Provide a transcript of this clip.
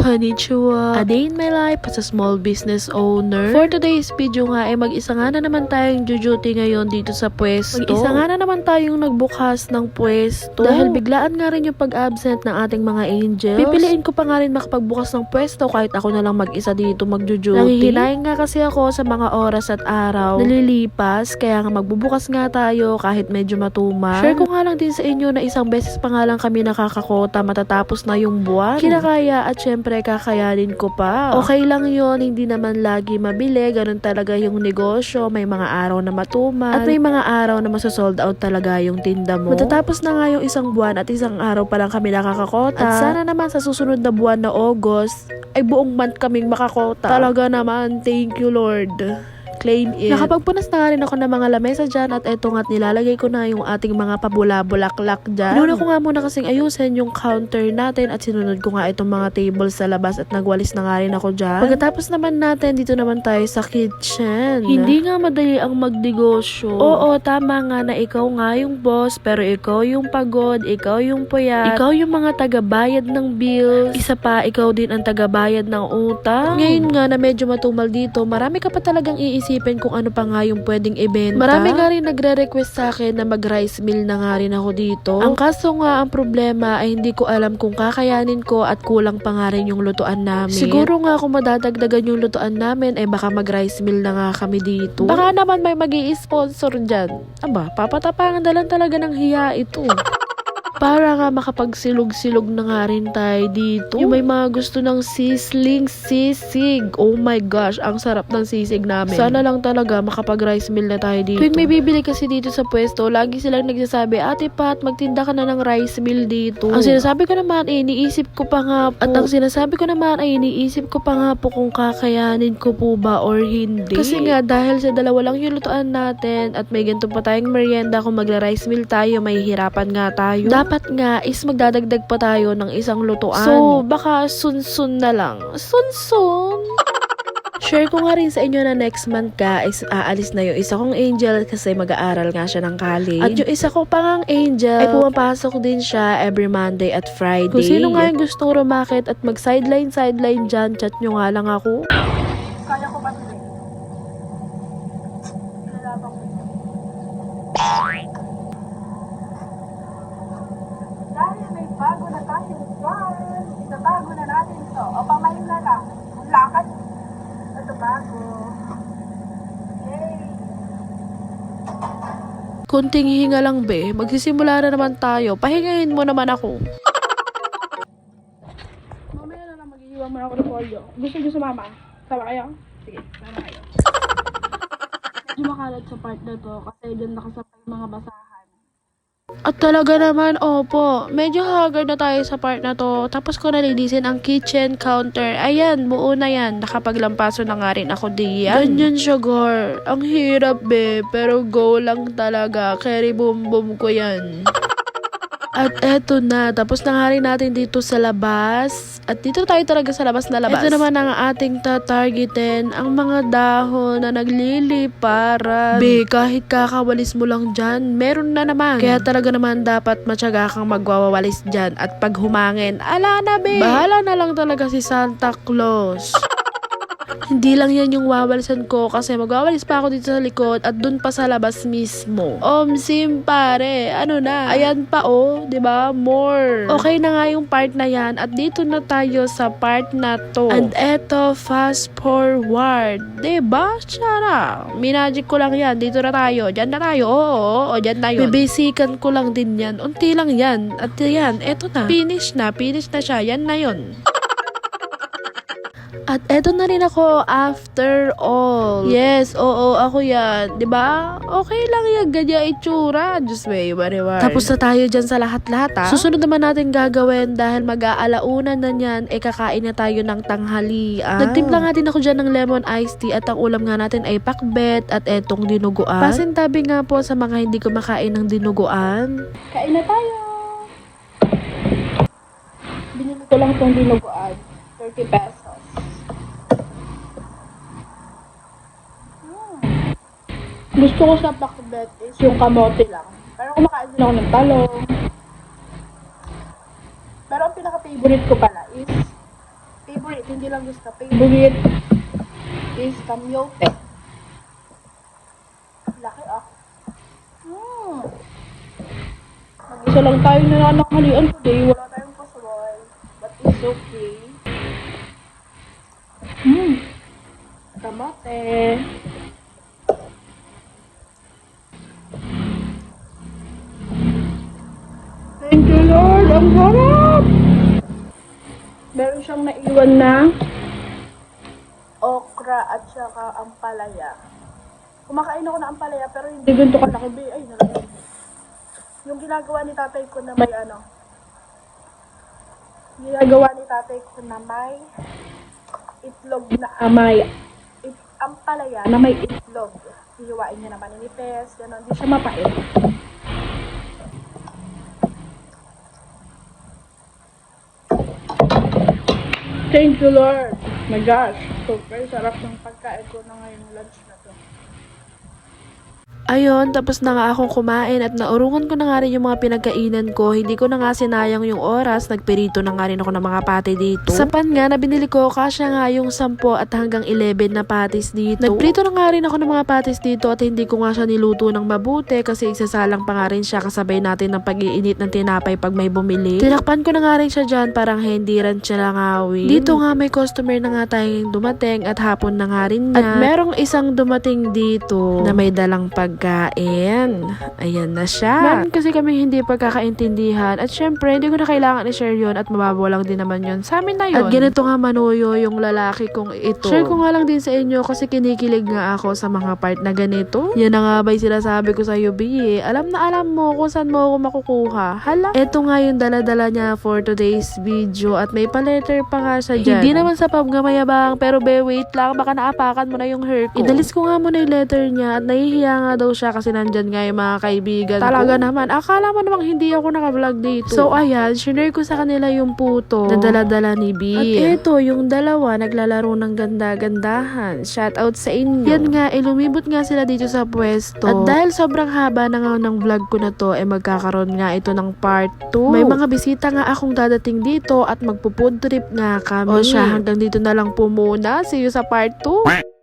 Konnichiwa! A day in my life as a small business owner. For today's video nga ay mag-isa nga na naman tayong duty ngayon dito sa pwesto. Mag-isa nga na naman tayong nagbukas ng pwesto. Dahil biglaan nga rin yung pag-absent ng ating mga angels. Pipiliin ko pa nga rin makapagbukas ng pwesto kahit ako na lang mag-isa dito mag-duty. Nangihinayin nga kasi ako sa mga oras at araw. Nalilipas, kaya nga magbubukas nga tayo kahit medyo matumal. Share ko nga lang din sa inyo na isang beses pa nga lang kami nakakakota matatapos na yung buwan. Kinakaya at syempre kakayanin ko pa. Okay lang yon hindi naman lagi mabili. Ganun talaga yung negosyo. May mga araw na matumal. At may mga araw na masasold out talaga yung tinda mo. Matatapos na nga yung isang buwan at isang araw pa lang kami nakakakota. At sana naman sa susunod na buwan na August, ay buong month kaming makakota. Talaga naman, thank you Lord. Claim it. Nakapagpunas na nga rin ako ng mga lamesa dyan at eto nga't nilalagay ko na yung ating mga pabula-bulaklak dyan. Inuna ko nga muna kasing ayusin yung counter natin at sinunod ko nga itong mga tables sa labas at nagwalis na nga rin ako dyan. Pagkatapos naman natin, dito naman tayo sa kitchen. Hindi nga madali ang magdegosyo. Oo, tama nga na ikaw nga yung boss pero ikaw yung pagod, ikaw yung puyat, ikaw yung mga tagabayad ng bills, isa pa, ikaw din ang tagabayad ng utang. Ngayon nga na medyo matumal dito, marami ka pa talagang iisipin kung ano pa nga yung pwedeng ibenta. Marami nga rin nagre-request sa akin na mag-rice mill na nga rin ako dito. Ang kaso nga, ang problema ay hindi ko alam kung kakayanin ko at kulang pa nga rin yung lutuan namin. Siguro nga kung madadagdagan yung lutuan namin, ay baka mag-rice mill na nga kami dito. Baka naman may mag sponsor dyan. Aba, papatapangan na lang talaga ng hiya ito. Para nga makapagsilog-silog na nga rin tayo dito. Yung may mga gusto ng sisling sisig. Oh my gosh, ang sarap ng sisig namin. Sana lang talaga makapag-rice mill na tayo dito. Tuwing may bibili kasi dito sa pwesto, lagi silang nagsasabi, Ate Pat, magtinda ka na ng rice mill dito. Ang sinasabi ko naman ay iniisip ko pa nga po. At ang sinasabi ko naman ay iniisip ko pa nga po kung kakayanin ko po ba or hindi. Kasi nga dahil sa dalawa lang yung lutuan natin at may ganito pa tayong merienda kung magra-rice mill tayo, may hirapan nga tayo. Dapat nga is magdadagdag pa tayo ng isang lutuan. So, baka sun-sun na lang. Sun-sun? Share ko nga rin sa inyo na next month ka is aalis na yung isa kong angel kasi mag-aaral nga siya ng college. At yung isa ko pang angel ay pumapasok din siya every Monday at Friday. Kung sino nga yung gustong rumakit at mag-sideline-sideline dyan, chat nyo nga lang ako. Kaya ko ba? Nilalaban ko. Dahil may bago na tayong plan, itabago ito. O pamahin na lang. Ang lakad. Ito bago. Kunting hinga lang be, magsisimula na naman tayo. Pahingahin mo naman ako. Mamaya na lang maghihiwa mo ako ng polio. Gusto niyo sumama? Sama kayo? Sige, sama kayo. Medyo makalat sa part na to kasi dyan nakasapay yung mga basahan. At talaga naman, opo, medyo haggard na tayo sa part na to. Tapos ko nalilisin ang kitchen counter. Ayan, buo na yan. Nakapaglampaso na nga rin ako diyan. Ganyan siya, Gar. Ang hirap, be. Pero go lang talaga. Carry boom boom ko yan. At eto na, tapos na nga rin natin dito sa labas. At dito tayo talaga sa labas na labas. Ito naman ang ating tatargetin, ang mga dahon na nagliliparan. Be, kahit kakawalis mo lang dyan, meron na naman. Kaya talaga naman dapat matyaga kang magwawalis dyan. At pag humangin, ala na be. Bahala na lang talaga si Santa Claus. Hindi lang yan yung wawalisan ko kasi magwawalis pa ako dito sa likod at dun pa sa labas mismo. Omsim pare, ano na? Ayan pa oh, ba? More. Okay na nga yung part na yan at dito na tayo sa part na to. And eto fast forward, ba? Shara. Minagic ko lang yan. Dito na tayo. Diyan na tayo. Oo, oo, oo diyan tayo. Bibisikan ko lang din yan. Unti lang yan. At yan, eto na. Finish na. Finish na siya. Yan na yun. At eto na rin ako after all. Yes, oo, ako yan. 'Di ba? Okay lang yan, ganyan itsura. Just wait, whatever. Tapos na tayo dyan sa lahat-lahat, ha? Susunod naman natin gagawin dahil mag-aalaunan na niyan, eh kakain na tayo ng tanghalian. Nagtimpla nga din ako dyan ng lemon iced tea at ang ulam nga natin ay pakbet at etong dinuguan. Pasintabi nga po sa mga hindi kumakain ng dinuguan. Kain na tayo! Binili ko lang itong dinuguan. 30 pesos. Gusto ko sa pakbet is yung kamote lang. Pero kumakain din ako ng talong. Pero ang pinaka-favorite ko pala is favorite, hindi lang gusto favorite is kamyote. Laki ah. Hmm. Mag-isa lang tayo nananakalian today. Wala tayong pasaway. But it's okay. Hmm. Kamate. Siyang naiwan na okra at saka ampalaya. Kumakain ako ng ampalaya pero hindi ganito kalaki. Ay, nalagay. Yung ginagawa ni tatay ko na may ano. Ginagawa ni tatay ko na may itlog na amay. It, ampalaya na may itlog. Hihiwain niya naman inipes. Ganon. Hindi siya mapait. Thank you, Lord. My gosh, super sarap ng pagkain ko na ngayon lunch. Ayun, tapos na nga akong kumain at naurungan ko na nga rin yung mga pinagkainan ko. Hindi ko na nga sinayang yung oras. Nagperito na nga rin ako ng mga pate dito. Sa pan nga na binili ko, kasya nga yung 10 at hanggang 11 na patis dito. Nagprito na nga rin ako ng mga patis dito at hindi ko nga siya niluto ng mabuti kasi isasalang pa nga rin siya kasabay natin ng pag-iinit ng tinapay pag may bumili. Tinakpan ko na nga rin siya dyan parang hindi rin siya langawin. Dito nga may customer na nga tayong dumating at hapon na nga rin niya. At merong isang dumating dito na may dalang pagkain. Ayan na siya. Meron kasi kami hindi pagkakaintindihan at syempre hindi ko na kailangan i-share yun at mababaw lang din naman yun. Sa amin na yun. At ganito nga manuyo yung lalaki kong ito. Share ko nga lang din sa inyo kasi kinikilig nga ako sa mga part na ganito. Yan na nga ba yung sinasabi ko sa iyo, Bi? Alam na alam mo kung saan mo ako makukuha. Hala, eto nga yung dala-dala niya for today's video at may pa-letter pa nga siya dyan. Hindi naman sa pub nga mayabang pero be wait lang baka naapakan mo na yung hair ko. Idalis ko nga muna yung letter niya at nahihiya nga daw siya kasi nandyan nga yung mga kaibigan Talaga naman, akala mo namang hindi ako naka-vlog dito. So ayan, shinare ko sa kanila yung puto na dala-dala ni B. At eto, yung dalawa naglalaro ng ganda-gandahan. Shout out sa inyo. Yan nga, eh, lumibot nga sila dito sa pwesto. At dahil sobrang haba na nga ng vlog ko na to, eh magkakaroon nga ito ng part 2. May mga bisita nga akong dadating dito at magpo-food trip nga kami. O siya, hanggang dito na lang po muna. See you sa part 2.